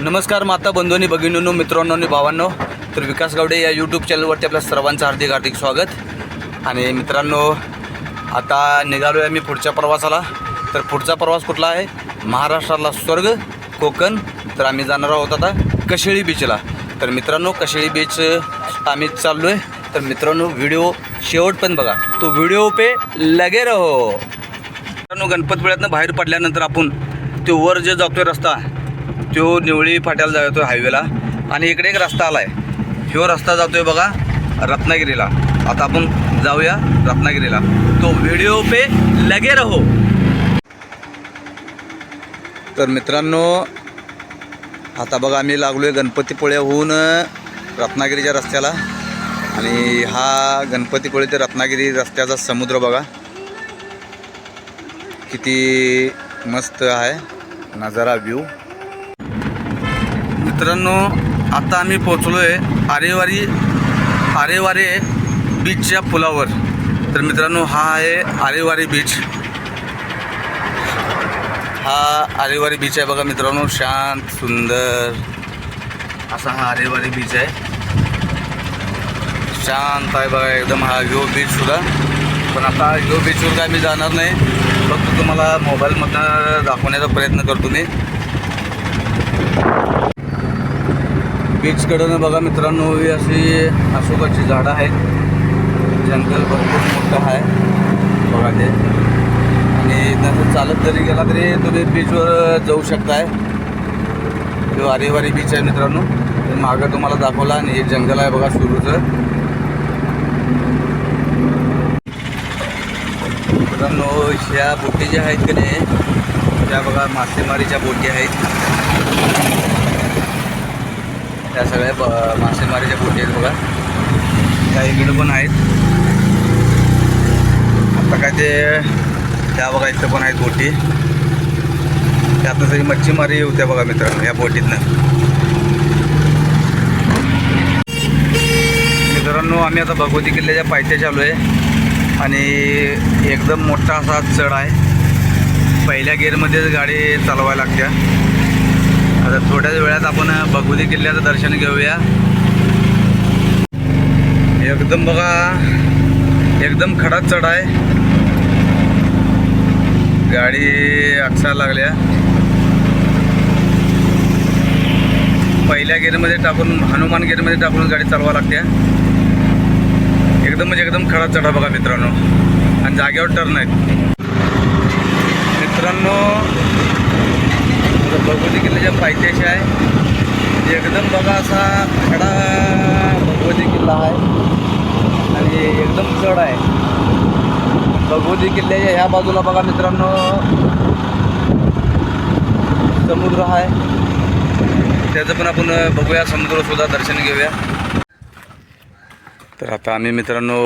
नमस्कार माता बंधूंनी भगिनींनो मित्रांनो आणि भावांनो. तर विकास गावडे या यूट्यूब चॅनलवरती आपल्या सर्वांचं हार्दिक हार्दिक स्वागत. आणि मित्रांनो आता निघालो आहे मी पुढच्या प्रवासाला. तर पुढचा प्रवास कुठला आहे? महाराष्ट्राला स्वर्ग कोकण. तर आम्ही जाणार आहोत आता कशेळी बीचला तर मित्रांनो कशेळी बीच आम्ही चाललो आहे तर मित्रांनो व्हिडिओ शेवट पण बघा. तो व्हिडिओ पे लगे रहो. मित्रांनो गणपतपुळ्यातनं बाहेर पडल्यानंतर आपण ते वर जे जातोय रस्ता तो निवळी फाट्याला जातो हायवेला आणि इकडे एक रस्ता आला आहे ह्यो रस्ता जातो आहे बघा रत्नागिरीला. आता आपण जाऊया रत्नागिरीला. तो व्हिडिओ पे लगे रहो. तर मित्रांनो आता बघा आम्ही लागलोय गणपतीपुळ्याहून रत्नागिरीच्या रस्त्याला. आणि हा गणपतीपुळे ते रत्नागिरी रस्त्याचा समुद्र बघा. किती मस्त आहे. नजारा व्ह्यू मित्रांनो आता आम्ही पोचलो आहे आरेवारी आरेवारे बीचच्या पुलावर. तर मित्रांनो हा आहे आरेवारी बीच हा आरेवारी बीच आहे बघा मित्रांनो शांत सुंदर. असा हा आरेवारी बीच आहे. शांत आहे बघा एकदम हा यो बीच सुद्धा. पण आता यो बीचवर काय मी जाणार नाही. फक्त तुम्हाला मोबाईलमधनं दाखवण्याचा प्रयत्न करतो मी. बीचकडनं बघा मित्रांनो ही अशी अशोकाची झाडं आहेत. जंगल भरपूर मोठं आहे. बघा ते. आणि नंतर चालत जरी गेला तरी तुम्ही बीचवर जाऊ शकताय. वारी वारी बीच आहे मित्रांनो. ते मागं तुम्हाला दाखवला आणि हे जंगल आहे बघा सुरूचं. मित्रांनो ह्या बोटी ज्या आहेत की नाही त्या बघा मासेमारीच्या बोटी आहेत. त्या सगळ्या ब मासेमारीच्या बोटी आहेत बघा. त्या इकडं पण आहेत. आता काय ते त्या बघा इथं पण आहेत बोटी. त्यातनं सगळी मच्छीमारी होत्या बघा मित्रांनो या बोटीतनं. मित्रांनो आम्ही आता भगवती किल्ल्याच्या पायथ्याशी आलो आहे. आणि एकदम मोठा असा चढ आहे. पहिल्या गेअरमध्येच गाडी चालवायला लागत्या. आता थोड्याच वेळात आपण भगवती किल्ल्याचं दर्शन घेऊया. एकदम बघा एकदम खडाच चढ आहे. गाडी अक्षायला लागल्या. पहिल्या गेअरमध्ये टाकून हनुमान गेअरमध्ये टाकून गाडी चालवा लागते. एकदम म्हणजे एकदम खडा चढा बघा मित्रांनो. आणि जागेवर टर्न आहेत. मित्रांनो भगवती किल्ल्याच्या पायथ्याशी आहे. एकदम बघा असा खडा भगवती किल्ला आहे. आणि एकदम चढ आहे. भगवती किल्ल्याच्या ह्या बाजूला बघा मित्रांनो. समुद्र आहे. त्याचं पण आपण बघूया. समुद्रसुद्धा दर्शन घेऊया. तर आता आम्ही मित्रांनो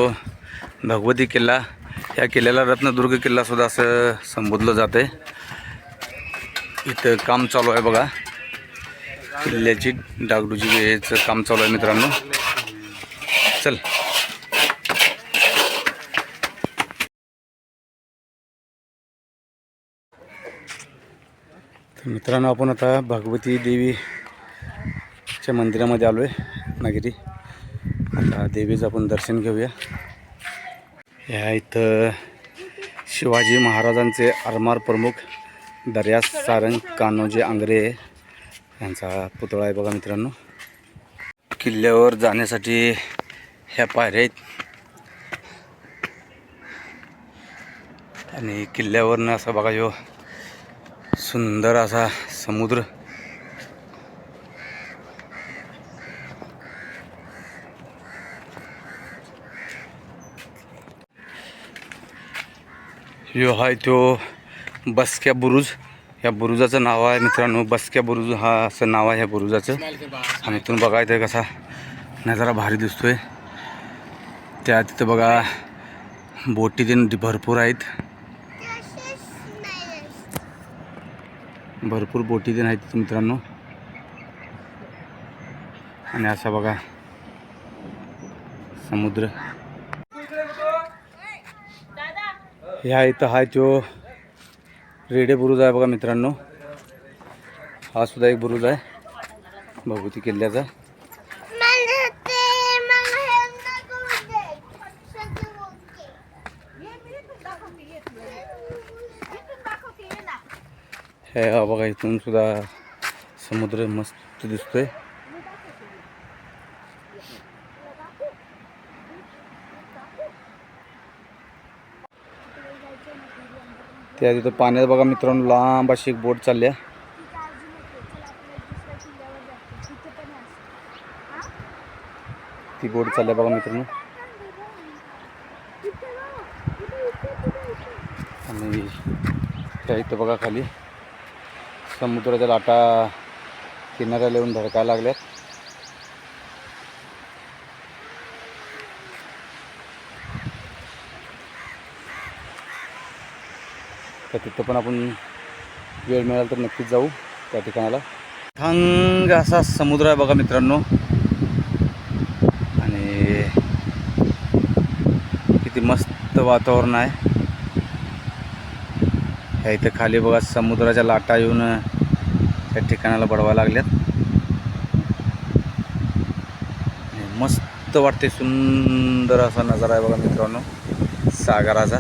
भगवती किल्ला या किल्ल्याला रत्नदुर्ग किल्लासुद्धा असं संबोधलं जातं आहे इथं काम चालू आहे बघा. किल्ल्याची डागडुजी याचं काम चालू आहे मित्रांनो. चल. तर मित्रांनो आपण आता भगवती देवीच्या मंदिरामध्ये आलो आहे रत्नागिरी आता देवीचं आपण दर्शन घेऊया. ह्या इथं शिवाजी महाराजांचे आरमार प्रमुख दर्यास सारंग कान्होजी आंग्रे यांचा पुतळा आहे बघा मित्रांनो. किल्ल्यावर जाण्यासाठी ह्या पायऱ्या आहेत. आणि किल्ल्यावरनं असा बघा जो सुंदर असा समुद्र. यो हाय तो बसक्या बुरुज? या बुरुजाचं नाव आहे मित्रांनो. बसक्या बुरुज हा असं नाव आहे ह्या बुरुजाचं. आणि इथून बघायचं कसा नजारा भारी दिसतो आहे त्या तिथं बघा बोटी तीन भरपूर आहेत. भरपूर बोटी तीन आहेत तिथं मित्रांनो. आणि असा बघा समुद्र. ह्या इथं हा जो रेडे बुरुज आहे बघा मित्रांनो. हा सुद्धा एक बुरुज आहे. भगवती किल्ल्याचा. हा बघा इथून सुद्धा समुद्र मस्त दिसतोय. त्या तिथं पाण्यात बघा मित्रांनो लांब अशी एक बोट चालली आहे. ती बोट चालली आहे बघा मित्रांनो. आणि त्या इथं बघा खाली समुद्राच्या लाटा किनाऱ्याला येऊन धडकायला लागल्यात. तर तिथं पण आपण वेळ मिळाला तर नक्कीच जाऊ त्या ठिकाणाला. थंग असा समुद्र आहे बघा मित्रांनो. आणि किती मस्त वातावरण आहे. ह्या इथं खाली बघा समुद्राच्या लाटा येऊन त्या ठिकाणाला बडवा लागल्यात. मस्त वाटते सुंदर असा नजारा आहे बघा मित्रांनो. सागराचा.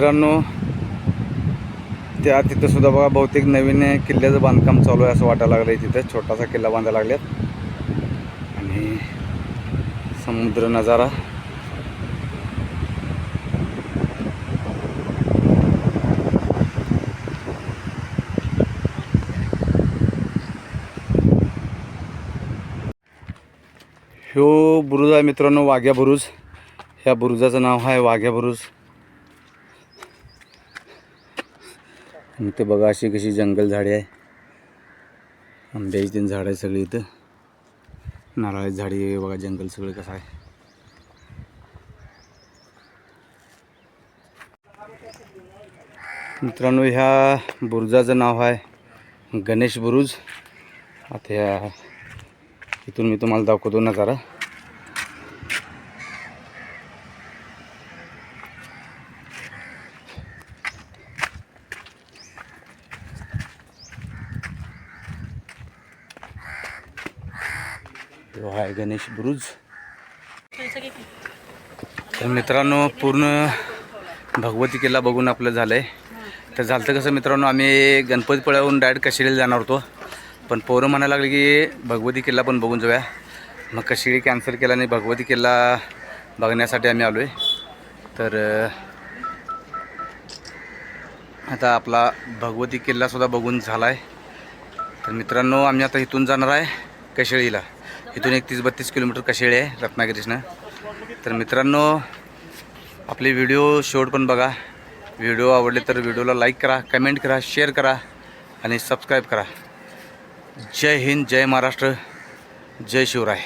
मित्रांनो त्या तिथं सुद्धा बघा बहुतेक नवीन किल्ल्याचं बांधकाम चालू आहे असं वाटायला लागलं आहे तिथं. छोटासा किल्ला बांधायला लागल्यात आणि समुद्र नजारा. ह्यो बुरुज आहे मित्रांनो वाघ्या बुरुज. ह्या बुरुजाचं नाव आहे वाघ्या बुरुज. इथं बघा अशी कशी जंगल झाडे आहे. आंब्याची तीन झाडं आहे सगळी इथं. नारळाची झाडी बघा जंगल सगळं कसं आहे. मित्रांनो ह्या बुरुजाचं नाव आहे गणेश बुरुज. आता ह्या इथून मी तुम्हाला दाखवतो नजारा. तो आहे गणेश बुरुज. तर मित्रांनो पूर्ण भगवती किल्ला बघून आपलं झालं आहे तर झालं कसं मित्रांनो आम्ही गणपतीपुळ्याहून डायरेक्ट कशिडीला जाणार होतो. पण पोरं म्हणायला लागले की भगवती किल्ला पण बघून जाऊया. मग कशिडी कॅन्सल केला आणि भगवती किल्ला बघण्यासाठी आम्ही आलो आहे तर आता आपला भगवती किल्लासुद्धा बघून झाला आहे तर मित्रांनो आम्ही आता इथून जाणार आहे कशेळीला. इथून एक तीस बत्तीस किलोमीटर कशेळी आहे रत्नागिरीसनं तर मित्रांनो आपले व्हिडिओ शेवट पण बघा. व्हिडिओ आवडले तर व्हिडिओला लाईक करा कमेंट करा शेअर करा आणि सबस्क्राईब करा. जय हिंद जय महाराष्ट्र जय शिवराय.